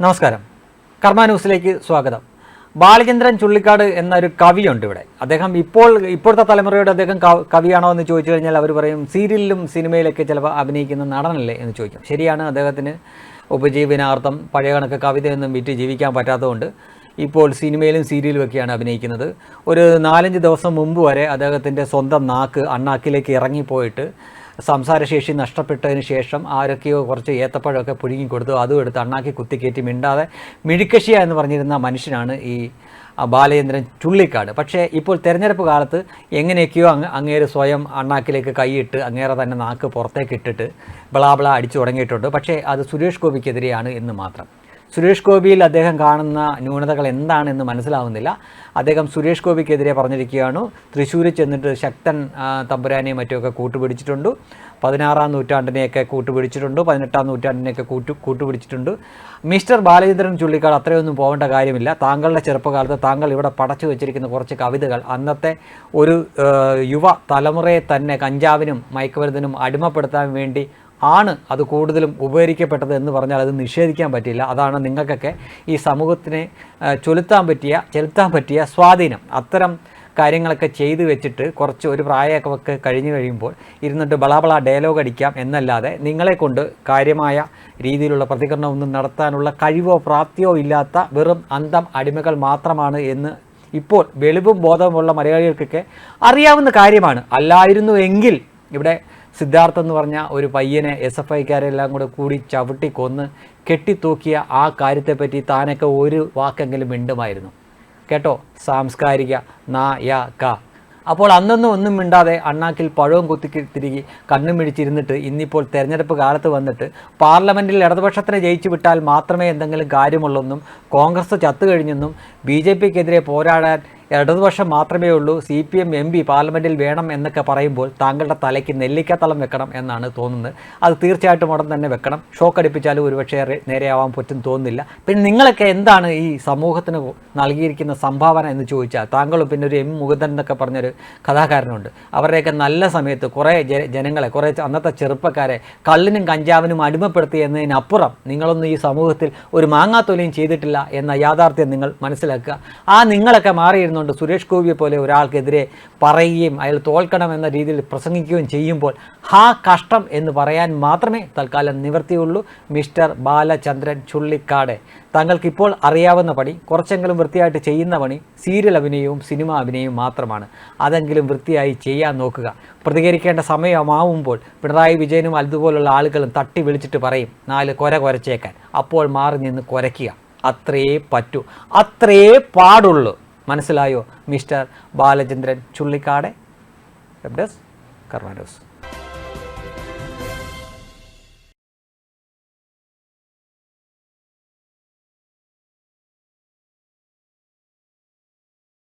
നമസ്കാരം. കർമ്മ ന്യൂസിലേക്ക് സ്വാഗതം. ബാലചന്ദ്രൻ ചുള്ളിക്കാട് എന്നൊരു കവിയുണ്ട് ഇവിടെ. അദ്ദേഹം ഇപ്പോൾ ഇപ്പോഴത്തെ തലമുറയുടെ അദ്ദേഹം കവിയാണോ എന്ന് ചോദിച്ചു കഴിഞ്ഞാൽ അവർ പറയും സീരിയലിലും സിനിമയിലൊക്കെ ചിലപ്പോൾ അഭിനയിക്കുന്ന നടനല്ലേ എന്ന് ചോദിക്കും. ശരിയാണ് അദ്ദേഹത്തിന് ഉപജീവനാർത്ഥം പഴയ കണക്ക് കവിതയൊന്നും വിറ്റ് ജീവിക്കാൻ പറ്റാത്തതുകൊണ്ട് ഇപ്പോൾ സിനിമയിലും സീരിയലും ഒക്കെയാണ് അഭിനയിക്കുന്നത്. ഒരു നാലഞ്ച് ദിവസം മുമ്പ് വരെ അദ്ദേഹത്തിന്റെ സ്വന്തം നാക്ക് അണ്ണാക്കിലേക്ക് ഇറങ്ങിപ്പോയിട്ട് സംസാരശേഷി നഷ്ടപ്പെട്ടതിന് ശേഷം ആരൊക്കെയോ കുറച്ച് ഏത്തപ്പഴമൊക്കെ പുഴുങ്ങി കൊടുത്തു. അതും എടുത്ത് അണ്ണാക്കി കുത്തിക്കയറ്റി മിണ്ടാതെ മിഴിക്കശിയ എന്ന് പറഞ്ഞിരുന്ന മനുഷ്യനാണ് ഈ ബാലചന്ദ്രൻ ചുള്ളിക്കാട്. പക്ഷേ ഇപ്പോൾ തെരഞ്ഞെടുപ്പ് കാലത്ത് എങ്ങനെയൊക്കെയോ അങ്ങ് അങ്ങേര് സ്വയം അണ്ണാക്കിലേക്ക് കൈയിട്ട് അങ്ങേറെ തന്നെ നാക്ക് പുറത്തേക്ക് ഇട്ടിട്ട് ബളാബള അടിച്ചു തുടങ്ങിയിട്ടുണ്ട്. പക്ഷേ അത് സുരേഷ് ഗോപിക്കെതിരെയാണ് എന്ന് മാത്രം. സുരേഷ് ഗോപിയിൽ അദ്ദേഹം കാണുന്ന ന്യൂനതകൾ എന്താണെന്ന് മനസ്സിലാവുന്നില്ല. അദ്ദേഹം സുരേഷ് ഗോപിക്കെതിരെ പറഞ്ഞിരിക്കുകയാണ്. തൃശ്ശൂരിൽ ചെന്നിട്ട് ശക്തൻ തമ്പുരാനെയും മറ്റുമൊക്കെ കൂട്ടുപിടിച്ചിട്ടുണ്ട്. പതിനാറാം നൂറ്റാണ്ടിനെയൊക്കെ കൂട്ടുപിടിച്ചിട്ടുണ്ട്. പതിനെട്ടാം നൂറ്റാണ്ടിനെയൊക്കെ കൂട്ടു കൂട്ടുപിടിച്ചിട്ടുണ്ട്. മിസ്റ്റർ ബാലചന്ദ്രൻ ചുള്ളിക്കാട് അത്രയൊന്നും പോകേണ്ട കാര്യമില്ല. താങ്കളുടെ ചെറുപ്പകാലത്ത് താങ്കൾ ഇവിടെ പടച്ചു വെച്ചിരിക്കുന്ന കുറച്ച് കവിതകൾ അന്നത്തെ ഒരു യുവ തലമുറയെ തന്നെ കഞ്ചാവിനും മയക്കുമരുന്നിനും അടിമപ്പെടുത്താൻ വേണ്ടി ആണ് അത് കൂടുതലും ഉപകരിക്കപ്പെട്ടത് എന്ന് പറഞ്ഞാൽ അത് നിഷേധിക്കാൻ പറ്റില്ല. അതാണ് നിങ്ങൾക്കൊക്കെ ഈ സമൂഹത്തിനെ ചൊലുത്താൻ പറ്റിയ ചെലുത്താൻ പറ്റിയ സ്വാധീനം. അത്തരം കാര്യങ്ങളൊക്കെ ചെയ്തു വെച്ചിട്ട് കുറച്ച് ഒരു പ്രായമൊക്കെ കഴിഞ്ഞു കഴിയുമ്പോൾ ഇരുന്നിട്ട് ബളാബള ഡയലോഗ് അടിക്കാം എന്നല്ലാതെ നിങ്ങളെ കൊണ്ട് കാര്യമായ രീതിയിലുള്ള പ്രതികരണമൊന്നും നടത്താനുള്ള കഴിവോ പ്രാപ്തിയോ ഇല്ലാത്ത വെറും അന്തം അടിമകൾ മാത്രമാണ് എന്ന് ഇപ്പോൾ വെളിവും ബോധവുമുള്ള മലയാളികൾക്കൊക്കെ അറിയാവുന്ന കാര്യമാണ്. അല്ലായിരുന്നു എങ്കിൽ ഇവിടെ സിദ്ധാർത്ഥ് എന്ന് പറഞ്ഞ ഒരു പയ്യനെ എസ് എഫ് ഐക്കാരെല്ലാം കൂടെ കൂടി ചവിട്ടി കൊന്ന് കെട്ടിത്തൂക്കിയ ആ കാര്യത്തെപ്പറ്റി താനൊക്കെ ഒരു വാക്കെങ്കിലും മിണ്ടുമായിരുന്നു. കേട്ടോ? സാംസ്കാരിക നാ യ ക. അപ്പോൾ അന്നൊന്നും ഒന്നും മിണ്ടാതെ അണ്ണാക്കിൽ പഴവും കുത്തി തിരികെ കണ്ണും ഇന്നിപ്പോൾ തെരഞ്ഞെടുപ്പ് കാലത്ത് വന്നിട്ട് പാർലമെന്റിൽ ഇടതുപക്ഷത്തിനെ ജയിച്ചു വിട്ടാൽ മാത്രമേ എന്തെങ്കിലും കാര്യമുള്ളൊന്നും കോൺഗ്രസ് ചത്തുകഴിഞ്ഞെന്നും ബി ജെ പിക്കെതിരെ പോരാടാൻ ഇടതുപക്ഷം മാത്രമേ ഉള്ളൂ C P M M P പാർലമെന്റിൽ വേണം എന്നൊക്കെ പറയുമ്പോൾ താങ്കളുടെ തലയ്ക്ക് നെല്ലിക്കത്തളം വെക്കണം എന്നാണ് തോന്നുന്നത്. അത് തീർച്ചയായിട്ടും ഉടൻ തന്നെ വെക്കണം. ഷോക്ക് അടിപ്പിച്ചാലും ഒരുപക്ഷെ നേരെയാവാൻ പറ്റും തോന്നുന്നില്ല. പിന്നെ നിങ്ങളൊക്കെ എന്താണ് ഈ സമൂഹത്തിന് നൽകിയിരിക്കുന്ന സംഭാവന എന്ന് ചോദിച്ചാൽ താങ്കളും പിന്നെ ഒരു എം മുകുന്ദൻ എന്നൊക്കെ പറഞ്ഞൊരു കഥാകാരനുണ്ട്. അവരുടെയൊക്കെ നല്ല സമയത്ത് കുറേ ജനങ്ങളെ കുറേ അന്നത്തെ ചെറുപ്പക്കാരെ കള്ളിനും കഞ്ചാവിനും അടിമപ്പെടുത്തി എന്നതിനപ്പുറം നിങ്ങളൊന്നും ഈ സമൂഹത്തിൽ ഒരു മാങ്ങാത്തൊലിയും ചെയ്തിട്ടില്ല എന്ന യാഥാർത്ഥ്യം നിങ്ങൾ മനസ്സിലാക്കുക. ആ നിങ്ങളൊക്കെ മാറിയിരുന്നുകൊണ്ട് സുരേഷ് ഗോപിയെ പോലെ ഒരാൾക്കെതിരെ പറയുകയും അയാൾ തോൽക്കണം എന്ന രീതിയിൽ പ്രസംഗിക്കുകയും ചെയ്യുമ്പോൾ ഹാ കഷ്ടം എന്ന് പറയാൻ മാത്രമേ തൽക്കാലം നിവർത്തിയുള്ളൂ. മിസ്റ്റർ ബാലചന്ദ്രൻ ചുള്ളിക്കാട്. താങ്കൾക്കിപ്പോൾ അറിയാവുന്ന പണി കുറച്ചെങ്കിലും വൃത്തിയായിട്ട് ചെയ്യുന്ന പണി സീരിയൽ അഭിനയവും സിനിമ അഭിനയവും മാത്രമാണ്. അതെങ്കിലും വൃത്തിയായി ചെയ്യാൻ നോക്കുക. പ്രതികരിക്കേണ്ട സമയമാവുമ്പോൾ പിണറായി വിജയനും അതുപോലുള്ള ആളുകളും തട്ടി വിളിച്ചിട്ട് പറയും നാല് കൊര കുരച്ചേക്കാൻ. അപ്പോൾ മാറി നിന്ന് കുരയ്ക്കുക. അത്രയേ പറ്റൂ. അത്രയേ പാടുള്ളൂ. മനസ്സിലായോ? മിസ്റ്റർ ബാലചന്ദ്രൻ ചുള്ളിക്കാടെ വെബ് ഡെസ്ക്